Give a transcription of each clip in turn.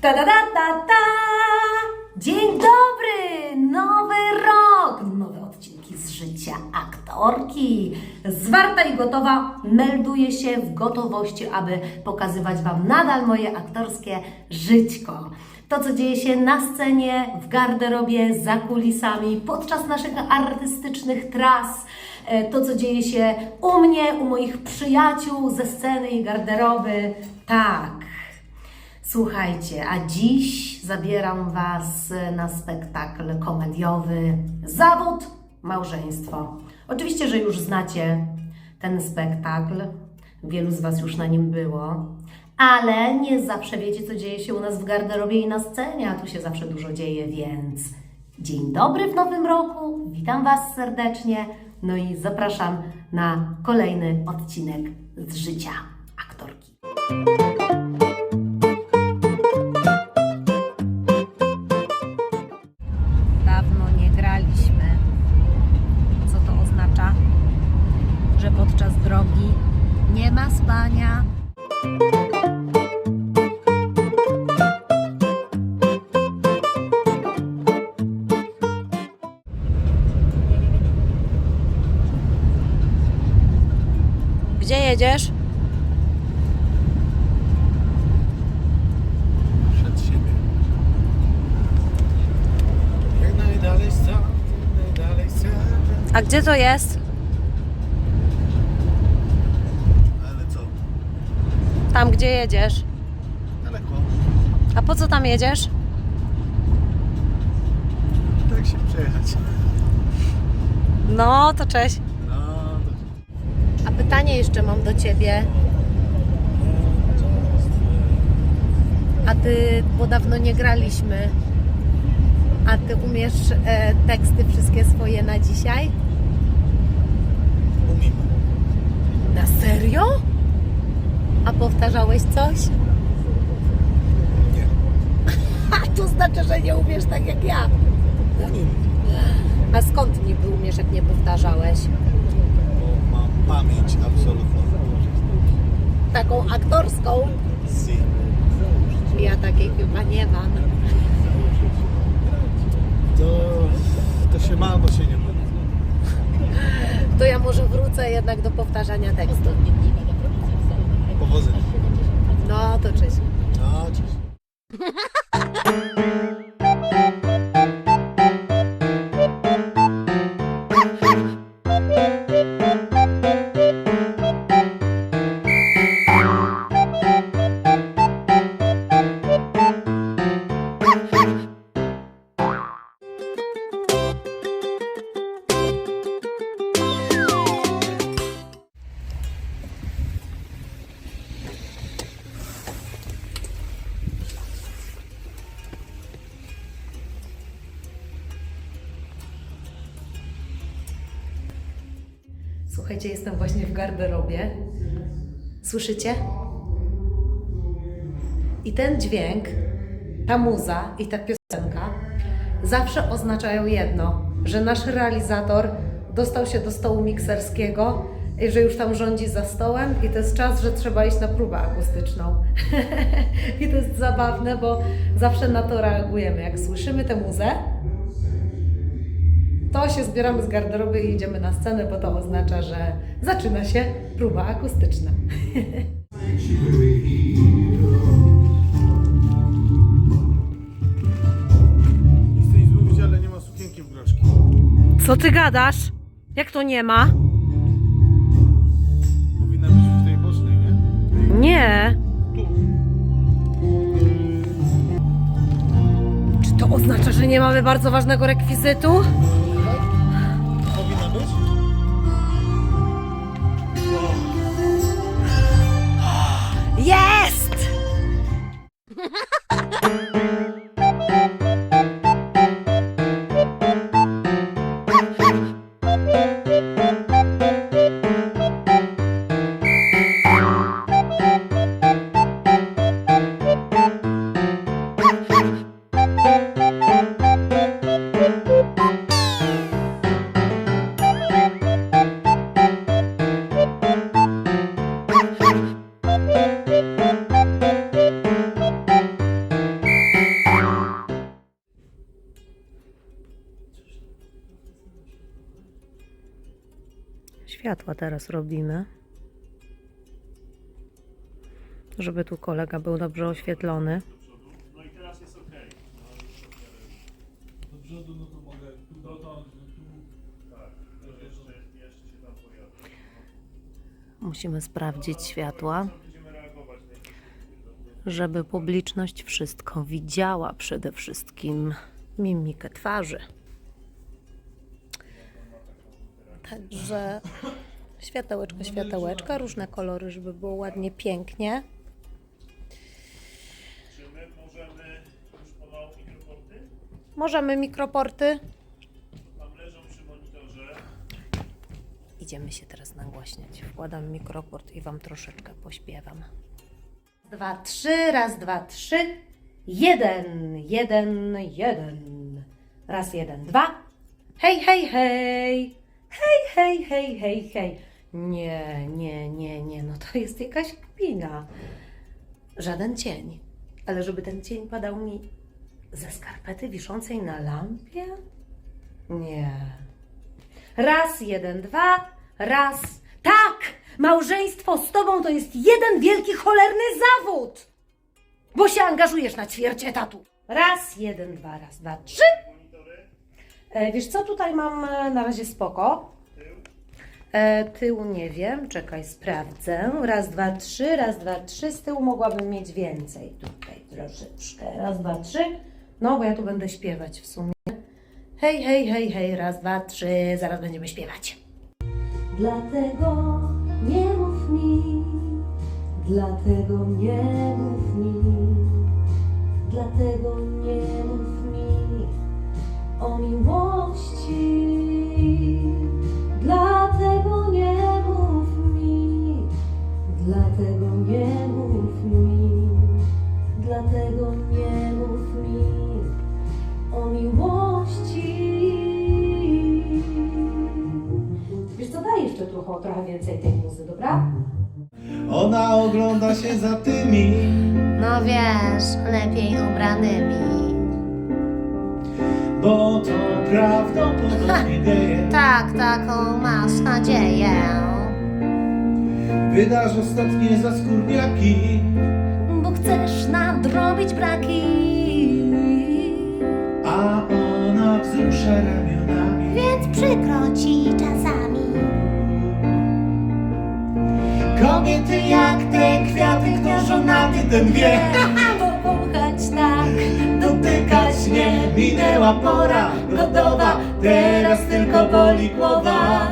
Ta da da ta ta! Dzień dobry! Nowy rok! Nowe odcinki z życia aktorki. Zwarta i gotowa, melduję się w gotowości, aby pokazywać Wam nadal moje aktorskie żyćko. To, co dzieje się na scenie, w garderobie, za kulisami, podczas naszych artystycznych tras, e, to, co dzieje się u mnie, u moich przyjaciół ze sceny i garderoby. Tak. Słuchajcie, a dziś zabieram Was na spektakl komediowy Zawód Małżeństwo. Oczywiście, że już znacie ten spektakl, wielu z Was już na nim było, ale nie zawsze wiecie, co dzieje się u nas w garderobie i na scenie, a tu się zawsze dużo dzieje, więc dzień dobry w nowym roku, witam Was serdecznie, no i zapraszam na kolejny odcinek z życia aktorki. Gdzie jedziesz? przed siebie. Jak najdalej stąd, najdalej chcę. A gdzie to jest? Ale co? Tam, gdzie jedziesz. Daleko. A po co tam jedziesz? Tak się przejechać. No, to cześć. A pytanie jeszcze mam do ciebie. A ty, bo dawno nie graliśmy, a ty umiesz e, teksty wszystkie swoje na dzisiaj? Umiem. Na serio? A powtarzałeś coś? Nie. A to znaczy, że nie umiesz tak jak ja. Umiem. A skąd niby umiesz, jak nie powtarzałeś? Pamięć absolutną. Taką aktorską? Si. Ja takiej chyba nie mam. To, to się ma, bo się nie ma. To ja może wrócę jednak do powtarzania tekstu. Powodzenia. No to cześć. No, cześć. Słuchajcie, jestem właśnie w garderobie. Słyszycie? I ten dźwięk, ta muza i ta piosenka zawsze oznaczają jedno, że nasz realizator dostał się do stołu mikserskiego i że już tam rządzi za stołem i to jest czas, że trzeba iść na próbę akustyczną. I to jest zabawne, bo zawsze na to reagujemy. Jak słyszymy tę muzę, to się zbieramy z garderoby i idziemy na scenę, bo to oznacza, że zaczyna się próba akustyczna. Chcę nic mówić, ale nie ma sukienki w groszki. Co ty gadasz? Jak to nie ma? Powinna być w tej bocznej, nie? Nie. Tu. Czy to oznacza, że nie mamy bardzo ważnego rekwizytu? Jest! Teraz robimy. Żeby tu kolega był dobrze oświetlony. No i teraz jest ok. No. Do przodu, no to mogę tu dotąd, no tu. Tak, jeszcze, jeszcze się tam pojadę. Musimy sprawdzić światła, żeby publiczność wszystko widziała. Przede wszystkim mimikę twarzy. Także światełeczka, światełeczka, różne kolory, żeby było ładnie, pięknie. Czy my możemy już pomału mikroporty? Możemy mikroporty. Tam leżą przy monitorze. Idziemy się teraz nagłaśniać. Wkładam mikroport i Wam troszeczkę pośpiewam. Dwa, trzy, raz, dwa, trzy. Jeden, jeden, jeden. Raz, jeden, dwa. Hej, hej, hej. Hej, hej, hej, hej, hej. Nie, nie, nie, nie, no to jest jakaś kpina. Żaden cień. Ale żeby ten cień padał mi ze skarpety wiszącej na lampie? Nie. Raz, jeden, dwa, raz. Tak! Małżeństwo z tobą to jest jeden wielki cholerny zawód! Bo się angażujesz na ćwierć etatu. Raz, jeden, dwa, raz, dwa, trzy. E, wiesz co, tutaj mam e, na razie spoko. E, tyłu nie wiem, czekaj, sprawdzę. Raz, dwa, trzy, raz, dwa, trzy. Z tyłu mogłabym mieć więcej. Tutaj troszeczkę. Raz, dwa, trzy. No, bo ja tu będę śpiewać w sumie. Hej, hej, hej, hej, raz, dwa, trzy. Zaraz będziemy śpiewać. Dlatego nie mów mi, dlatego nie mów mi, dlatego nie mów mi o miłości. Dlatego nie mów mi, dlatego nie mów mi, dlatego nie mów mi o miłości. Wiesz co, daj jeszcze trochę, trochę więcej tej muzy, dobra? Ona ogląda się za tymi, No wiesz, lepiej ubranymi. Bo to prawdopodobnie geje. Tak, taką masz nadzieję. Wydasz ostatnie zaskórniaki, Bo chcesz nadrobić braki. a ona wzrusza ramionami. Więc przykro ci czasami. Kobiety jak te kwiaty, kto żonaty ten wie. Nie minęła pora godowa, teraz tylko boli głowa.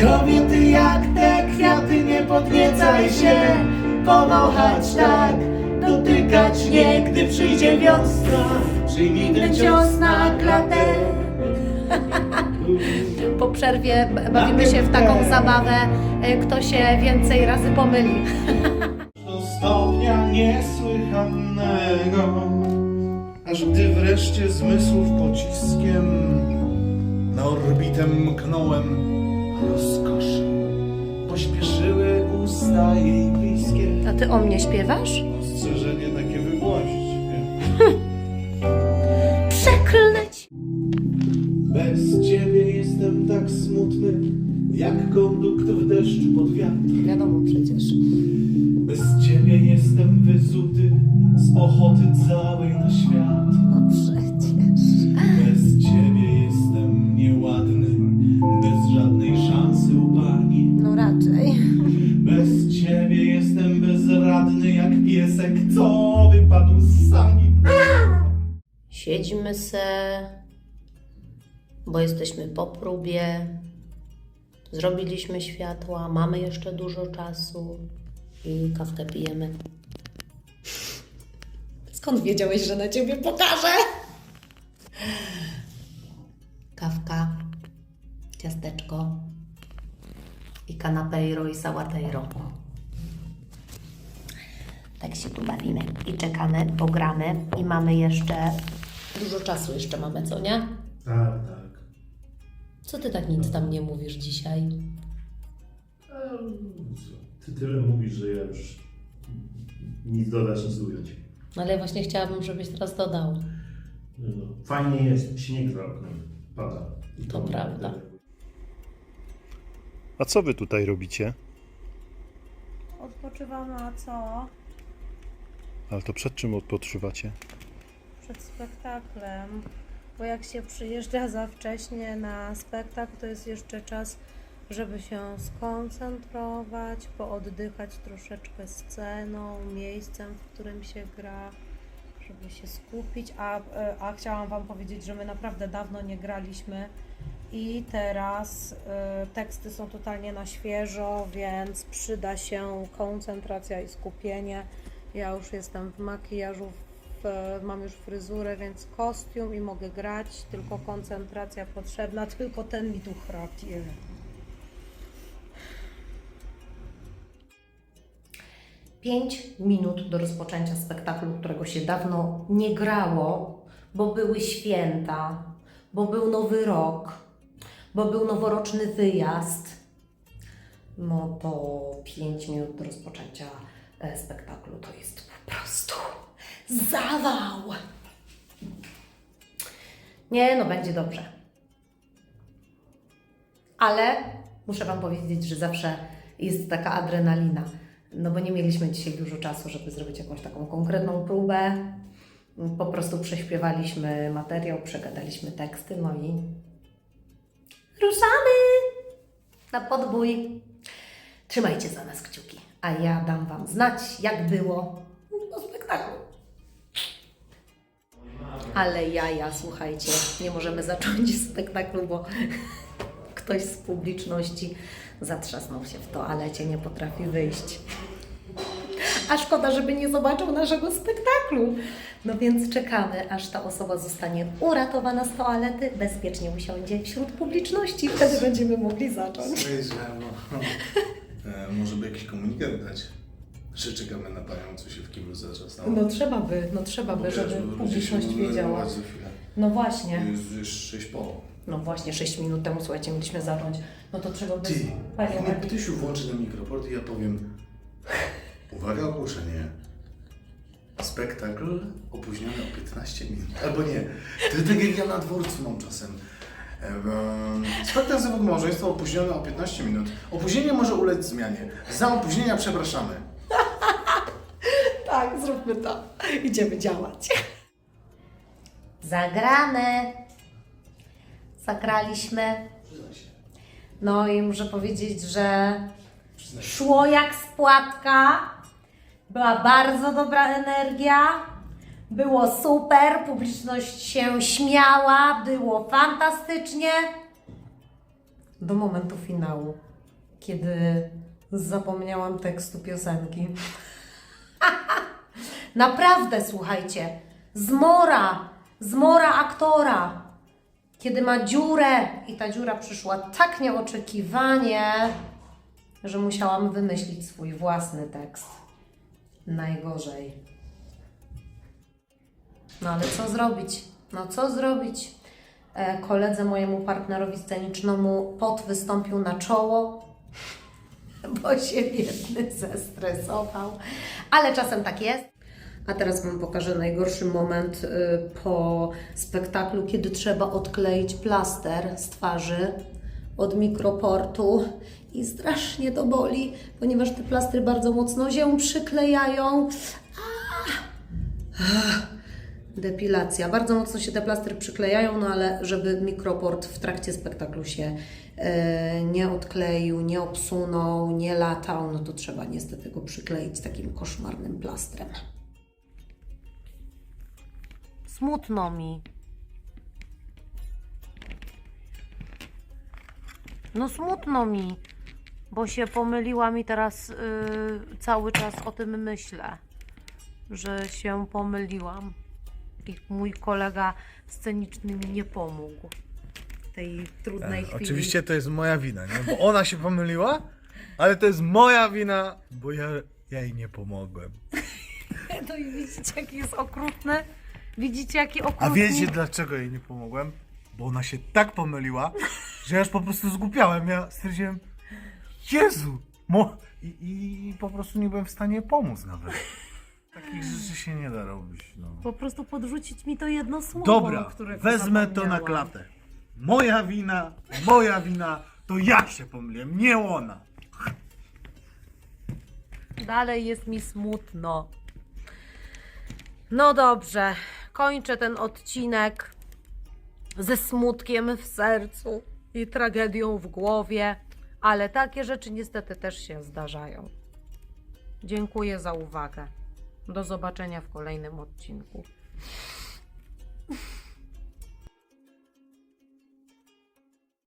Kobiety jak te kwiaty, nie podniecaj się, powąchać tak, dotykać nie, gdy przyjdzie wiosna, przyjmij ten cios na klatę. Po przerwie bawimy się w taką zabawę, y, kto się więcej razy pomyli. Do stopnia niesłychanego, aż gdy wreszcie zmysłów pociskiem na orbitę mknąłem rozkoszy. Pośpieszyły usta jej bliskie. A ty o mnie śpiewasz? Ostrzeżenie takie wygłosić. ci. Bez ciebie jestem tak smutny, jak kondukt w deszcz pod wiatr. Wiadomo przecież. Bez jestem wyzuty z ochoty całej na świat. No przecież. Bez ciebie jestem nieładny, bez żadnej szansy u pani. No raczej. Bez ciebie jestem bezradny jak piesek, co wypadł z sani. Siedźmy se, bo jesteśmy po próbie. Zrobiliśmy światła, mamy jeszcze dużo czasu i kawkę pijemy. Skąd wiedziałeś, że na ciebie pokażę? Kawka, ciasteczko i kanapejro i sałatejro. Tak się tu bawimy i czekamy, bo gramy i mamy jeszcze dużo czasu jeszcze mamy, co nie? Tak, tak. Co ty tak nic tam nie mówisz dzisiaj? Ty tyle mówisz, że ja już nic dodać, nic ująć. Ale właśnie chciałabym, żebyś teraz dodał. No, fajnie jest, śnieg za oknem pada. I To prawda. A co wy tutaj robicie? Odpoczywamy, a co? Ale to przed czym odpoczywacie? Przed spektaklem. Bo jak się przyjeżdża za wcześnie na spektakl, to jest jeszcze czas, żeby się skoncentrować, pooddychać troszeczkę sceną, miejscem, w którym się gra, żeby się skupić. A, e, a chciałam Wam powiedzieć, że my naprawdę dawno nie graliśmy i teraz e, teksty są totalnie na świeżo, więc przyda się koncentracja i skupienie. Ja już jestem w makijażu, w, mam już fryzurę, więc kostium i mogę grać, tylko koncentracja potrzebna, tylko ten mi tu chrapie. Pięć minut do rozpoczęcia spektaklu, którego się dawno nie grało, bo były święta, bo był nowy rok, bo był noworoczny wyjazd. No to pięć minut do rozpoczęcia e, spektaklu to jest po prostu zawał. Nie, no będzie dobrze. Ale muszę Wam powiedzieć, że zawsze jest taka adrenalina. No bo nie mieliśmy dzisiaj dużo czasu, żeby zrobić jakąś taką konkretną próbę. Po prostu prześpiewaliśmy materiał, przegadaliśmy teksty, no i ruszamy na podbój. Trzymajcie za nas kciuki, a ja dam Wam znać, jak było do spektaklu. Ale jaja, słuchajcie, nie możemy zacząć spektaklu, bo ktoś z publiczności zatrzasnął się w toalecie, nie potrafi wyjść. A szkoda, żeby nie zobaczył naszego spektaklu. No więc czekamy, aż ta osoba zostanie uratowana z toalety, bezpiecznie usiądzie wśród publiczności. Wtedy będziemy mogli zacząć. No, e, może by jakiś komunikat dać, że czekamy na panią, co się w kiblu zatrzasało. No trzeba by, no trzeba by, żeby publiczność wiedziała. No właśnie. Jest już 6 po. No właśnie, 6 minut temu, słuchajcie, mieliśmy zacząć. No to trzeba by... Ty, Panią jak Ptysiu włączy ten mikroport i ja powiem Uwaga, ogłoszenie. Spektakl opóźniony o 15 minut. Albo nie. To tak jak ja na dworcu mam czasem. Em, Spektakl zawód małżeństwa opóźniony o 15 minut. Opóźnienie może ulec zmianie. Za opóźnienia przepraszamy. Tak, zróbmy to. Idziemy działać. Zagrane. Zagraliśmy. No i muszę powiedzieć, że szło jak z płatka. Była bardzo dobra energia. Było super, publiczność się śmiała, było fantastycznie. Do momentu finału, kiedy zapomniałam tekstu piosenki. Naprawdę, słuchajcie, zmora, zmora aktora, kiedy ma dziurę i ta dziura przyszła tak nieoczekiwanie, że musiałam wymyślić swój własny tekst. Najgorzej. No ale co zrobić? No co zrobić? E, koledze mojemu partnerowi scenicznemu pot wystąpił na czoło, bo się biedny zestresował. Ale czasem tak jest. A teraz Wam pokażę najgorszy moment y, po spektaklu, kiedy trzeba odkleić plaster z twarzy od mikroportu i strasznie to boli, ponieważ te plastry bardzo mocno się przyklejają. Depilacja. Bardzo mocno się te plastry przyklejają, no ale żeby mikroport w trakcie spektaklu się e, nie odkleił, nie obsunął, nie latał, no to trzeba niestety go przykleić takim koszmarnym plastrem. Smutno mi. No smutno mi, bo się pomyliłam i teraz y, cały czas o tym myślę, że się pomyliłam. I mój kolega sceniczny mi nie pomógł w tej trudnej Tak, chwili. oczywiście to jest moja wina, nie? Bo ona się pomyliła, ale to jest moja wina, bo ja, ja jej nie pomogłem. No i widzicie, jaki jest okrutny? Widzicie, jaki A okrutny? wiecie dlaczego jej nie pomogłem? Bo ona się tak pomyliła, że ja już po prostu zgłupiałem. Ja stwierdziłem, Jezu! Mo... I, i, I po prostu nie byłem w stanie pomóc nawet. Takich rzeczy się nie da robić. No. Po prostu podrzucić mi to jedno słowo, Dobra, którego wezmę to na zapomniałam. klatę. Moja wina, moja wina, to ja się pomyliłem, nie ona. Dalej jest mi smutno. No dobrze, kończę ten odcinek ze smutkiem w sercu i tragedią w głowie, ale takie rzeczy niestety też się zdarzają. Dziękuję za uwagę. Do zobaczenia w kolejnym odcinku.